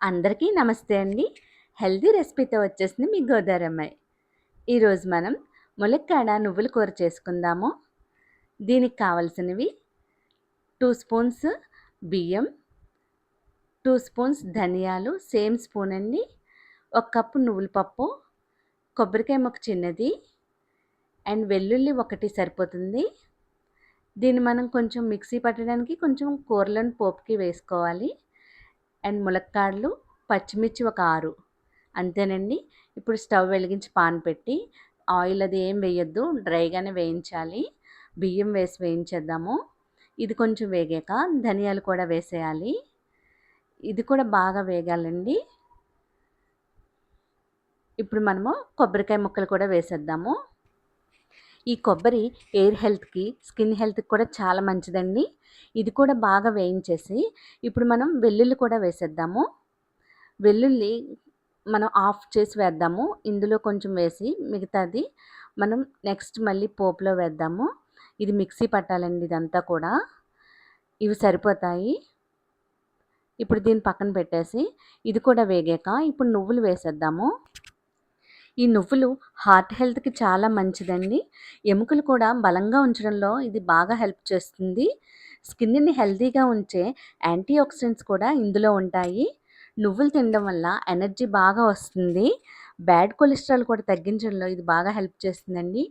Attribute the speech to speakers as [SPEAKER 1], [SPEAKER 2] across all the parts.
[SPEAKER 1] అందరికీ నమస్తే అండి. హెల్దీ రెసిపీతో వచ్చేసింది మీ గోదారమ్మాయి. ఈరోజు మనం ములక్కాడ నువ్వుల కూర చేసుకుందాము. దీనికి కావలసినవి టూ స్పూన్స్ బియ్యం టూ స్పూన్స్ ధనియాలు సేమ్ స్పూన్ అండి. ఒక కప్పు నువ్వుల పప్పు కొబ్బరికాయ ఒక చిన్నది అండ్ వెల్లుల్లి ఒకటి సరిపోతుంది. దీన్ని మనం కొంచెం మిక్సీ పట్టడానికి కొంచెం కూరలను పోపుకి వేసుకోవాలి. అండ్ ములక్కాడలు పచ్చిమిర్చి ఒక ఆరు. అంతేనండి. ఇప్పుడు స్టవ్ వెలిగించి పాన్ పెట్టి ఆయిల్ అది ఏం వేయొద్దు డ్రైగానే వేయించాలి. బియ్యం వేసి వేయించేద్దాము. ఇది కొంచెం వేగాక ధనియాలు కూడా వేసేయాలి. ఇది కూడా బాగా వేగాలండి. ఇప్పుడు మనము కొబ్బరికాయ ముక్కలు కూడా వేసేద్దాము. ఈ కొబ్బరి ఎయిర్ హెల్త్కి స్కిన్ హెల్త్కి కూడా చాలా మంచిదండి. ఇది కూడా బాగా వేయించేసి ఇప్పుడు మనం వెల్లుల్లి కూడా వేసేద్దాము. వెల్లుల్లి మనం ఆఫ్ చేసి వేద్దాము. ఇందులో కొంచెం వేసి మిగతాది మనం నెక్స్ట్ మళ్ళీ పోపులో వేద్దాము. ఇది మిక్సీ పట్టాలండి ఇదంతా కూడా. ఇవి సరిపోతాయి. ఇప్పుడు దీన్ని పక్కన పెట్టేసి ఇది కూడా వేగాక ఇప్పుడు నువ్వులు వేసేద్దాము. ఈ నువ్వులు హార్ట్ హెల్త్కి చాలా మంచిదండి. ఎముకలు కూడా బలంగా ఉంచడంలో ఇది బాగా హెల్ప్ చేస్తుంది. స్కిన్ని హెల్తీగా ఉంచే యాంటీ ఆక్సిడెంట్స్ కూడా ఇందులో ఉంటాయి. నువ్వులు తినడం వల్ల ఎనర్జీ బాగా వస్తుంది. బ్యాడ్ కొలెస్ట్రాల్ కూడా తగ్గించడంలో ఇది బాగా హెల్ప్ చేస్తుందండి.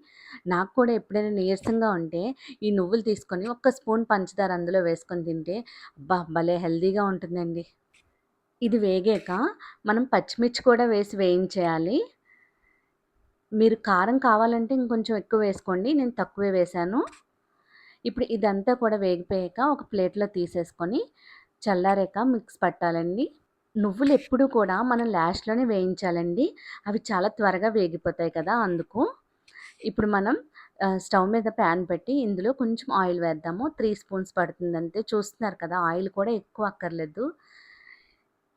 [SPEAKER 1] నాకు కూడా ఎప్పుడైనా నీరసంగా ఉంటే ఈ నువ్వులు తీసుకొని ఒక్క స్పూన్ పంచదార అందులో వేసుకొని తింటే అబ్బా భలే హెల్తీగా ఉంటుందండి. ఇది వేగాక మనం పచ్చిమిర్చి కూడా వేసి వేయించేయాలి. మీరు కారం కావాలంటే ఇంకొంచెం ఎక్కువ వేసుకోండి. నేను తక్కువే వేశాను ఇప్పుడు ఇదంతా కూడా వేగిపోయాక ఒక ప్లేట్లో తీసేసుకొని చల్లారాక మిక్స్ పట్టాలండి. నువ్వులు ఎప్పుడు కూడా మనం లాస్ట్లోనే వేయించాలండి. అవి చాలా త్వరగా వేగిపోతాయి కదా అందుకు. ఇప్పుడు మనం స్టవ్ మీద ప్యాన్ పెట్టి ఇందులో కొంచెం ఆయిల్ వేద్దాము. త్రీ స్పూన్స్ పడుతుందంటే చూస్తున్నారు కదా ఆయిల్ కూడా ఎక్కువ అక్కర్లేదు.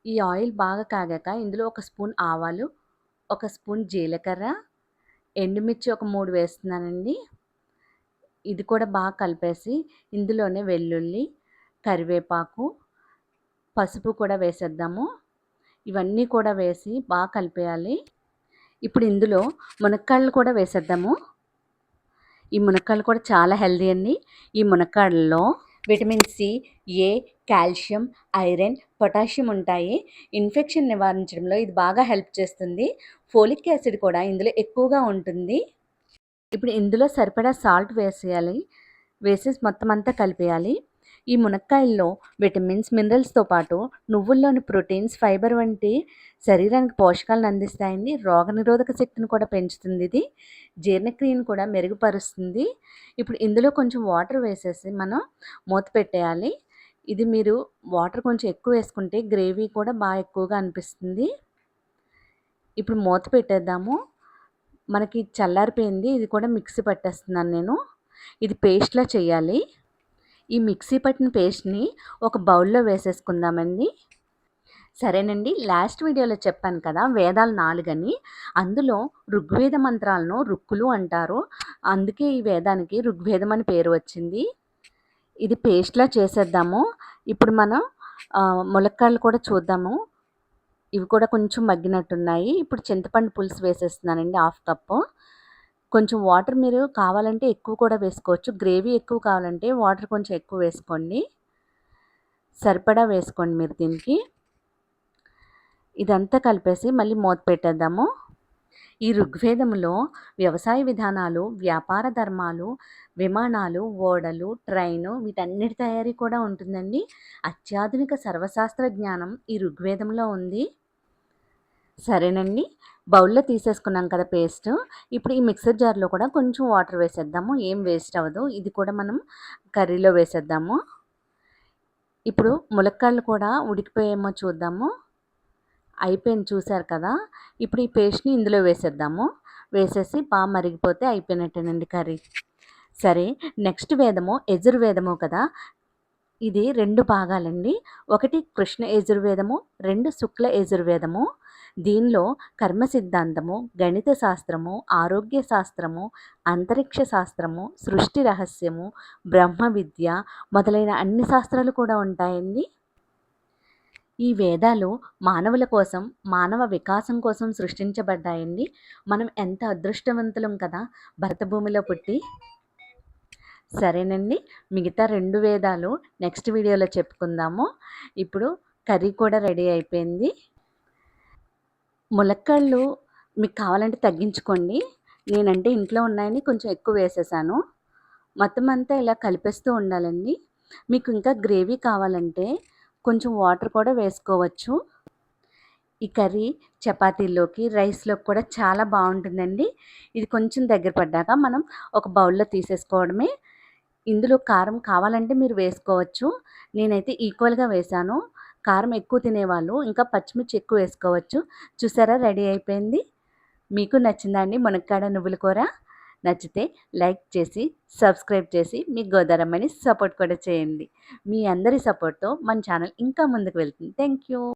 [SPEAKER 1] ఈ ఆయిల్ బాగా కాగాక ఇందులో ఒక స్పూన్ ఆవాలు ఒక స్పూన్ జీలకర్ర ఎండుమిర్చి ఒక మూడు వేస్తున్నానండి. ఇది కూడా బాగా కలిపేసి ఇందులోనే వెల్లుల్లి కరివేపాకు పసుపు కూడా వేసేద్దాము. ఇవన్నీ కూడా వేసి బాగా కలిపేయాలి. ఇప్పుడు ఇందులో మునక్కాడలు కూడా వేసేద్దాము. ఈ మునక్కాడలు కూడా చాలా హెల్దీ అండి. ఈ మునక్కాడల్లో vitamin C A calcium iron potassium ఉంటాయి. ఇన్ఫెక్షన్ నివారించడంలో ఇది బాగా హెల్ప్ చేస్తుంది. ఫోలిక్ యాసిడ్ కూడా ఇందులో ఎక్కువగా ఉంటుంది. ఇప్పుడు ఇందులో సరిపడా సాల్ట్ వేసేయాలి. వేసి మొత్తం అంతా కలిపేయాలి. ఈ మునక్కాయల్లో విటమిన్స్ మినరల్స్తో పాటు నువ్వుల్లోని ప్రోటీన్స్ ఫైబర్ వంటి శరీరానికి పోషకాలను అందిస్తాయండి. రోగనిరోధక శక్తిని కూడా పెంచుతుంది ఇది. జీర్ణక్రియను కూడా మెరుగుపరుస్తుంది. ఇప్పుడు ఇందులో కొంచెం వాటర్ వేసేసి మనం మూత పెట్టేయాలి. ఇది మీరు వాటర్ కొంచెం ఎక్కువ వేసుకుంటే గ్రేవీ కూడా బాగా ఎక్కువగా అనిపిస్తుంది. ఇప్పుడు మూత పెట్టేద్దాము. మనకి చల్లారిపోయింది. ఇది కూడా మిక్సీ పట్టేస్తున్నాను నేను. ఇది పేస్ట్లా చేయాలి. ఈ మిక్సీ పట్టిన పేస్ట్ని ఒక బౌల్లో వేసేసుకుందామండి. సరేనండి లాస్ట్ వీడియోలో చెప్పాను కదా వేదాలు నాలుగని. అందులో ఋగ్వేద మంత్రాలను రుక్కులు అంటారు. అందుకే ఈ వేదానికి ఋగ్వేదం అని పేరు వచ్చింది. ఇది పేస్ట్లా చేసేద్దాము. ఇప్పుడు మనం ములక్కాయలు కూడా చూద్దాము. ఇవి కూడా కొంచెం మగ్గినట్టున్నాయి. ఇప్పుడు చింతపండు పులుసు వేసేస్తున్నానండి హాఫ్ కప్పు. కొంచెం వాటర్ మీరు కావాలంటే ఎక్కువ కూడా వేసుకోవచ్చు. గ్రేవీ ఎక్కువ కావాలంటే వాటర్ కొంచెం ఎక్కువ వేసుకోండి. సరిపడా వేసుకోండి మీరు దీనికి. ఇదంతా కలిపేసి మళ్ళీ మూత పెట్టేద్దాము. ఈ ఋగ్వేదంలో వ్యవసాయ విధానాలు వ్యాపార ధర్మాలు విమానాలు ఓడలు ట్రైను వీటన్నిటి తయారీ కూడా ఉంటుందండి. అత్యాధునిక సర్వశాస్త్ర జ్ఞానం ఈ ఋగ్వేదంలో ఉంది. సరేనండి. బౌల్లో తీసేసుకున్నాం కదా పేస్ట్. ఇప్పుడు ఈ మిక్సర్ జార్లో కూడా కొంచెం వాటర్ వేసేద్దాము. ఏం వేస్ట్ అవ్వదు. ఇది కూడా మనం కర్రీలో వేసేద్దాము. ఇప్పుడు ములక్కాళ్ళు కూడా ఉడికిపోయేమో చూద్దాము. అయిపోయింది చూసారు కదా. ఇప్పుడు ఈ పేస్ట్ని ఇందులో వేసేద్దాము. వేసేసి బాగా మరిగిపోతే అయిపోయినట్టేనండి కర్రీ. సరే నెక్స్ట్ వేదము ఎజుర్వేదము కదా. ఇది రెండు భాగాలండి. ఒకటి కృష్ణ యజుర్వేదము రెండు శుక్ల యజుర్వేదము. దీనిలో కర్మ సిద్ధాంతము గణిత శాస్త్రము ఆరోగ్య శాస్త్రము అంతరిక్ష శాస్త్రము సృష్టి రహస్యము బ్రహ్మ విద్య మొదలైన అన్ని శాస్త్రాలు కూడా ఉంటాయండి. ఈ వేదాలు మానవుల కోసం మానవ వికాసం కోసం సృష్టించబడ్డాయండి. మనం ఎంత అదృష్టవంతులం కదా! భరతభూమిలో పుట్టి సరేనండి. మిగతా రెండు వేదాలు నెక్స్ట్ వీడియోలో చెప్పుకుందాము. ఇప్పుడు కర్రీ కూడా రెడీ అయిపోయింది. ములక్కాళ్ళు మీకు కావాలంటే తగ్గించుకోండి. నేనంటే ఇంట్లో ఉన్నాయని కొంచెం ఎక్కువ వేసేసాను. మొత్తం అంతా ఇలా కలిపేస్తూ ఉండాలండి. మీకు ఇంకా గ్రేవీ కావాలంటే కొంచెం వాటర్ కూడా వేసుకోవచ్చు. ఈ కర్రీ చపాతీల్లోకి రైస్లోకి కూడా చాలా బాగుంటుందండి. ఇది కొంచెం దగ్గర పడ్డాక మనం ఒక బౌల్లో తీసేసుకోవడమే. ఇందులో కారం కావాలంటే మీరు వేసుకోవచ్చు. నేనైతే ఈక్వల్గా వేశాను కారం ఎక్కువ తినేవాళ్ళు ఇంకా పచ్చిమిర్చి ఎక్కువ వేసుకోవచ్చు. చూసారా? రెడీ అయిపోయింది. మీకు నచ్చిందా అండి? మునక్కాడ నువ్వుల కూర నచ్చితే లైక్ చేసి సబ్స్క్రైబ్ చేసి మీ గోదారమ్మని సపోర్ట్ కూడా చేయండి. మీ అందరి సపోర్ట్తో మన ఛానల్ ఇంకా ముందుకు వెళ్తుంది. Thank you